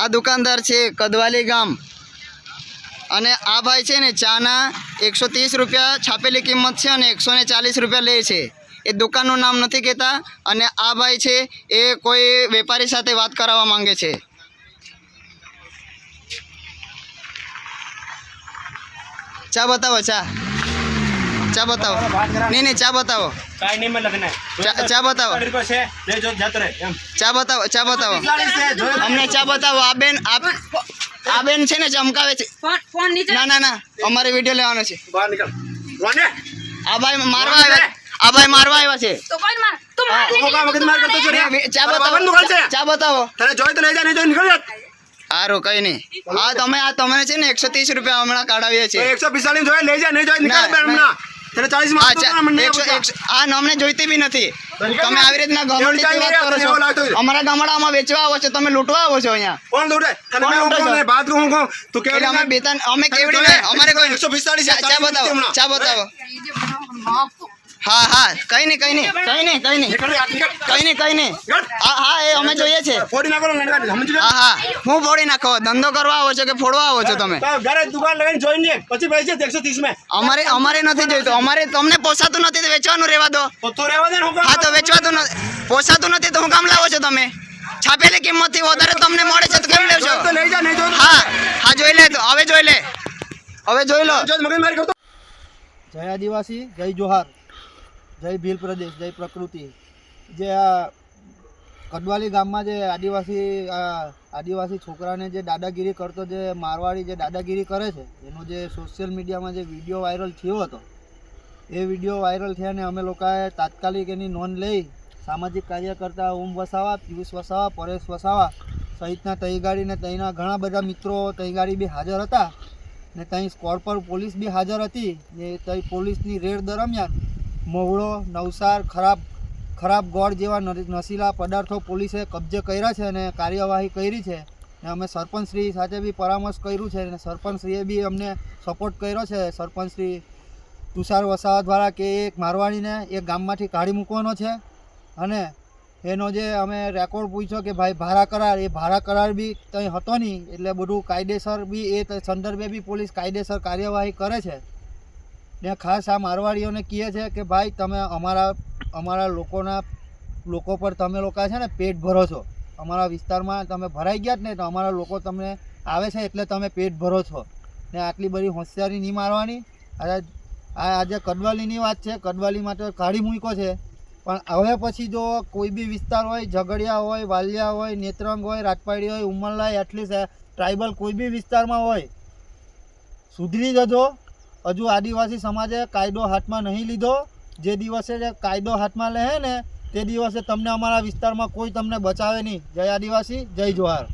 આ દુકાનદાર છે કદવાલી ગામ. અને આ ભાઈ છે ને ચાના એકસો ત્રીસ રૂપિયા છાપેલી કિંમત છે અને એકસો ચાલીસ રૂપિયા લે છે. એ દુકાનનું નામ નથી કહેતા અને આ ભાઈ છે એ કોઈ વેપારી સાથે વાત કરાવવા માંગે છે. ચા બતાવો ચા. ચા બતાવો. નહીં નહીં ચા બતાવો. કાંઈ નહીં ચા ચા બતાવો. તરીકો છે. લે જો જતો રહે એમ. ચા બતાવો ચા બતાવો. જોયો. અમને ચા બતાવો. આ બેન આ આ બેન છે ને ચમકાવે છે. ફોન ફોન નીચે ના ના ના. અમારે વીડિયો લેવાનો છે. બહાર નીકળ. રોને. આ ભાઈ મારવા આવ્યા આ ભાઈ મારવા આવ્યા છે. તો કોઈ માર તું માર તું કોકા મગજ માર કરતો છો રે? ચા બતાવો. તને જોઈ તો લઈ જા નહીં જોઈ નીકળી જાય સારું કઈ નહીં. હા તમે આ તમે છે ને એકસો ત્રીસ રૂપિયા હમણાં કાઢાવીએ છીએ. એકસો પિસ્તાળીસ જોઈએ લઈ જાય નહીં જોઈ આ અમને જોઈતી બી નથી. તમે આવી રીતના એવું વાત કરો છો. અમારા ગામડામાં વેચવા આવો છો તમે લૂંટવા આવો છો અહીંયા. કોણ દોડે તને હું દોડે કોણ છે? ને બાત કહું હું કહું. તું એટલે અમે બેતાન અમે કેવડી અમારે કોઈ એકસો પિસ્તાળીસ છે, ચા ચા બતાવો ચા બતાવો. હા હા કઈ નહીં કઈ નહીં કઈ નહીં કઈ નહીં. કઈ નહીં કઈ નહીં. હા હા એ અમે જોઈએ છે. ફોડી નાખો? હા હા. હું ફોડી નાખો. ધંધો કરવા આવો છો કે ફોડવા આવો છો તમે? ઘરે દુકાન લગાવીને જોઈને લે. પછી પૈસે એકસો ત્રીસમાં અમારે અમારે નથી જોઈતું. અમારે તમને પોસાતું નથી તો વેચવાનું રહેવા દો. હું તો વેચવાતું નથી પોસાતું નથી તો હું કામ લાવો છો તમે? છાપેલી કિંમતથી વધારે તમને મળે છે તો કેમ લેવ છો લઈ જા નહીં હા હા જોઈ લે તો. હવે જોઈ લે. હવે જોઈ લો. જય આદિવાસી જય જોહાર. જય ભીલ પ્રદેશ, જય પ્રકૃતિ. જે આ કડવાલી ગામમાં જે આદિવાસી આદિવાસી છોકરાને જે દાદાગીરી કરતો, જે મારવાડી જે દાદાગીરી કરે છે, એનો જે સોશિયલ મીડિયામાં જે વીડિયો વાયરલ થયો હતો, એ વીડિયો વાયરલ થયાને અમે લોકોએ તાત્કાલિક એની નોંધ લઈ સામાજિક કાર્યકર્તા ઓમ વસાવા, પિયુષ વસાવા, પરેશ વસાવા સહિતના તૈગાડીને તહીંના ઘણા બધા મિત્રો તહીગાડી બી હાજર હતા ને ત્યાં સ્કોડ પર પોલીસ બી હાજર હતી ને ત્યાં પોલીસની રેડ દરમિયાન મહુડો નવસાર, ખરાબ ખરાબ ગોળ જેવા નશીલા પદાર્થો પોલીસે કબજે કર્યા છે અને કાર્યવાહી કરી છે. ને અમે સરપંચશ્રી સાથે બી પરામર્શ કર્યું છે અને સરપંચશ્રીએ બી અમને સપોર્ટ કર્યો છે. સરપંચશ્રી તુષાર વસાવા દ્વારા કે એક મારવાડીને એ ગામમાંથી કાઢી મૂકવાનો છે. અને એનો જે અમે રેકોર્ડ પૂછ્યો કે ભાઈ ભાડા કરાર, એ ભાડા કરાર બી કંઈ હતો નહીં. એટલે બધું કાયદેસર બી એ સંદર્ભે બી પોલીસ કાયદેસર કાર્યવાહી કરે છે. ને ખાસ આ મારવાડીઓને કહે છે કે ભાઈ તમે અમારા અમારા લોકોના, લોકો પર તમે લોકો છે ને પેટ ભરો છો. અમારા વિસ્તારમાં તમે ભરાઈ ગયા જ ને તો અમારા લોકો તમને આવે છે એટલે તમે પેટ ભરો છો. ને આટલી બધી હોશિયારી નહીં મારવાની. આ આજે કડવાલીની વાત છે. કડવાલી માટે કાઢી મૂકો છે. પણ હવે પછી જો કોઈ બી વિસ્તાર હોય, ઝઘડિયા હોય, વાલિયા હોય, નેત્રંગ હોય, રાજપાડી હોય, ઉમરલાય એટલીસ્ટ ટ્રાઇબલ કોઈ બી વિસ્તારમાં હોય, સુધરી જજો. હજુ આદિવાસી સમાજે કાયદો હાથમાં નહીં લીધો. જે દિવસે કાયદો હાથમાં લે ને તે દિવસે તમને અમારા વિસ્તારમાં કોઈ તમને બચાવે નહીં. જય આદિવાસી, જય જોહાર.